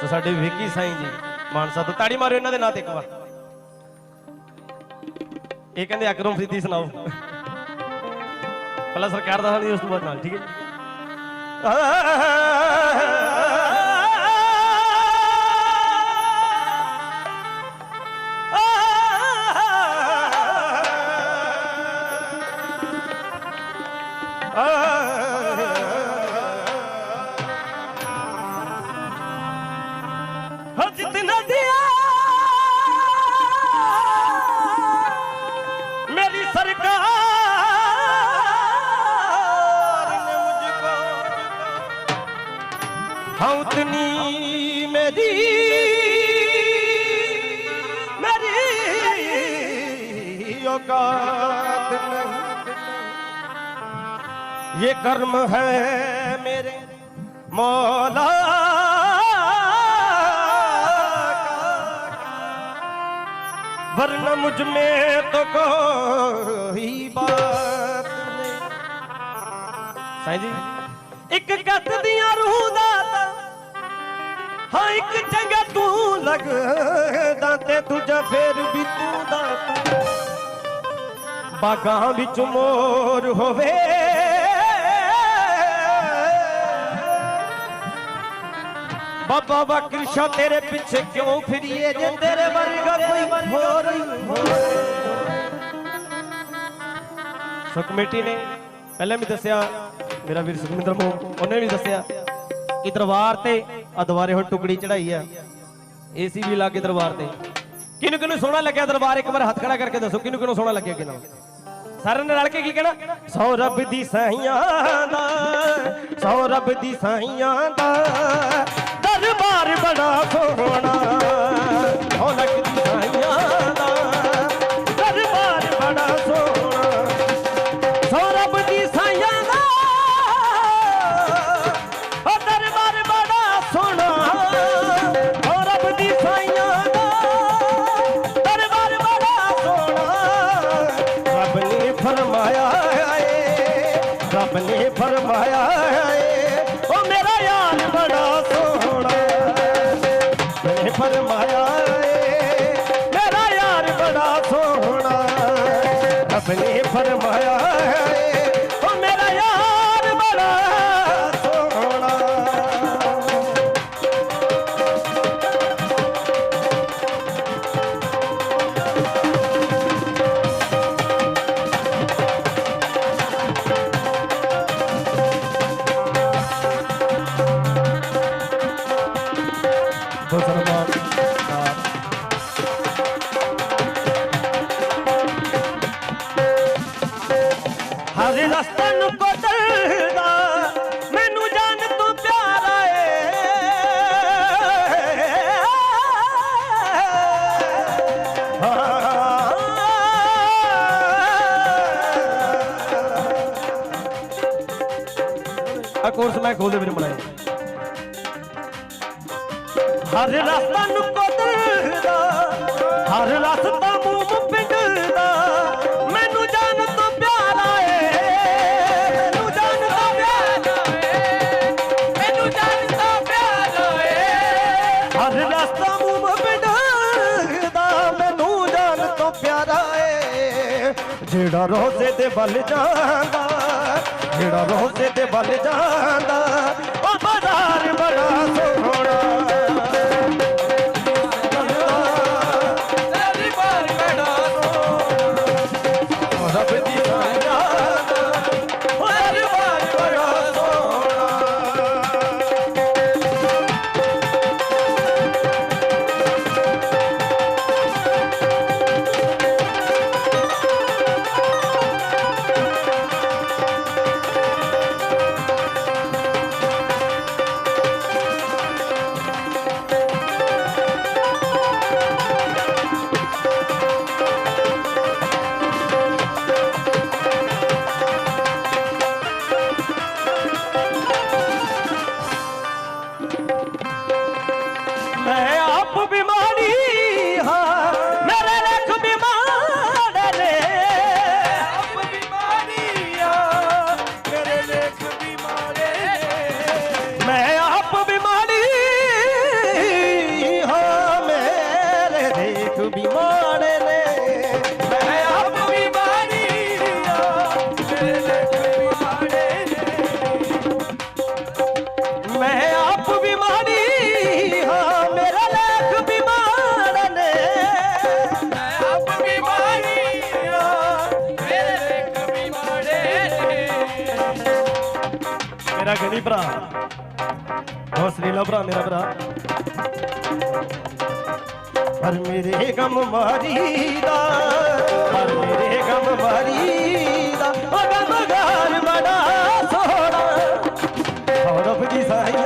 ਸੋ ਸਾਡੇ ਵਿੱਕੀ ਸਾਈਂ ਜੀ, ਮਾਨਸਾ ਤੋਂ ਤਾੜੀ ਮਾਰਿਓ ਇਹਨਾਂ ਦੇ ਨਾਂ ਤੇ ਇੱਕ ਵਾਰ। ਇਹ ਕਹਿੰਦੇ ਅਕਰਮ ਫਰੀਦੀ ਸੁਣਾਓ। ਪਹਿਲਾਂ ਸਰਕਾਰ ਦਾ ਹਾਲ ਉਸ ਤੋਂ ਬਾਅਦ ਨਾਲ, ਠੀਕ ਹੈ हर जितना दिया मेरी सरकार ने मुझको हाँ उतनी मेरी मेरी औकात नहीं ये कर्म है मेरे मौला वरना मुझ में तो कोई बात नहीं ਸਾਈਂ ਜੀ ਇੱਕ ਗੱਤ ਦੀਆਂ ਰੂਹ ਦਾ ਤਾ ਹਾਂ ਇੱਕ ਚੰਗਾ ਤੂੰ ਲੱਗਦਾ ਤੇ ਦੂਜਾ ਫੇਰ ਵੀ ਤੂੰ ਦਾ ਤਾ ਬਾਗਾਂ ਵਿੱਚ ਮੋਰ ਹੋਵੇ ਬਾਬਾ ਬਕਰ ਸ਼ਾ ਤੇਰੇ ਪਿੱਛੇ ਕਿਉਂ ਫਿਰੀਏ ਜੇ ਤੇਰੇ ਵਰਗਾ ਕੋਈ ਹੋਰ ਸੋ ਕਮੇਟੀ ਨੇ ਪਹਿਲਾਂ ਵੀ ਦੱਸਿਆ, ਮੇਰਾ ਵੀਰ ਸੁਖਮਿੰਦਰ ਮੋ ਉਹਨੇ ਵੀ ਦੱਸਿਆ ਕਿ ਦਰਬਾਰ ਤੇ ਆ ਦੁਬਾਰੇ ਹੁਣ ਟੁਕੜੀ ਚੜਾਈ ਆ। ਏਸੀ ਵੀ ਲਾ ਕੇ ਦਰਬਾਰ ਤੇ। ਕਿਹਨੂੰ ਕਿਹਨੂੰ ਸੋਹਣਾ ਲੱਗਿਆ ਦਰਬਾਰ? ਇੱਕ ਵਾਰ ਹੱਥ ਖੜਾ ਕਰਕੇ ਦੱਸੋ, ਕਿਹਨੂੰ ਕਿਹਨੂੰ ਸੋਹਣਾ ਲੱਗਿਆ ਕਿਹਨਾਂ ਸਾਰਿਆਂ ਨੇ ਰਲ ਕੇ ਕੀ ਕਹਿਣਾ? ਸੌ ਰੱਬ ਦੀ ਸਾਈਆਂ ਦਾ, ਸੌ ਰੱਬ ਦੀ ਸਾਈਆਂ ਦਾ, ਦਰਬਾਰ ਬੜਾ ਸੋਹਣਾ। ਫਰਮਾਇਆ ਏ। ਮੇਰਾ ਯਾਰ ਬੜਾ ਸੋਹਣਾ ਰੱਬ ਨੇ ਫਰਮਾਇਆ ਏ। ਉਹ ਮੇਰਾ ਯਾਰ ਬੜਾ ਸੋਹਣਾ ਮੁਸਲਮਾਨ ਹਰ ਰਸਤੇ ਨੂੰ ਬਦਲਦਾ, ਮੈਨੂੰ ਜਾਨ ਤੂੰ ਪਿਆਰਾ ਏ ਆ ਕੋਰਸ ਮੈਂ ਖੋਲ ਦੇ ਮੇਰੇ ਬਣਾਏ ਹਰ ਰਸਤਾ ਨੂੰ ਕੋਦਰਦਾ ਹਰ ਰਸਤਾ ਮੂੰਹ ਪਿੰਡਦਾ। ਮੈਨੂੰ ਜਾਨ ਤੋਂ ਪਿਆਰਾ ਏ ਮੈਨੂੰ ਜਾਨ ਤੋਂ ਪਿਆਰਾ ਏ ਮੈਨੂੰ ਜਾਨ ਤੋਂ ਪਿਆਰਾ ਏ ਹਰ ਰਸਤਾ ਮੂੰਹ ਪਿੰਡ ਦਾ ਮੈਨੂੰ ਜਾਨ ਤੋਂ ਪਿਆਰਾ ਏ ਜਿਹੜਾ ਰੋਜ਼ੇ ਤੇ ਵੱਲ ਜਾਂਦਾ, ਜਿਹੜਾ ਰੋਜ਼ੇ ਤੇ ਵੱਲ ਜਾਂਦਾ, ਉਹ ਬਾਜ਼ਾਰ ਬੜਾ ਸੋਹਣੀ ਭਰਾ। ਹੌਸਲੇ ਭਰਾ, ਮੇਰਾ ਭਰਾ। ਪਰ ਮੇਰੇ ਗਮ ਮਾਰੀ ਦਾ ਪਰ ਮੇਰੇ ਗਮ ਮਾਰੀ ਦਾ ਉਹ ਗਮ ਘਰ ਬੜਾ ਸੋਹਣਾ। ਹੌਰਫ ਦੀ ਸਾਇਆ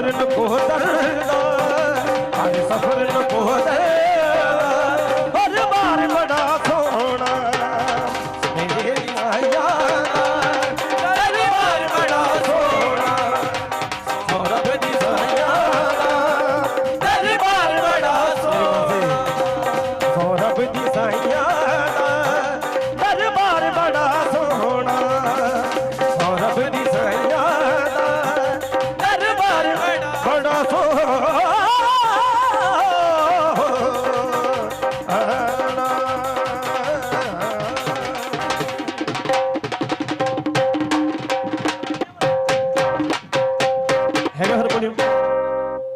ਸਫਰ ਨੂੰ ਕੋ ਦਰਦਾ ਹਰ ਸਫਰ ਨੂੰ ਕੋ ਦਰਦਾ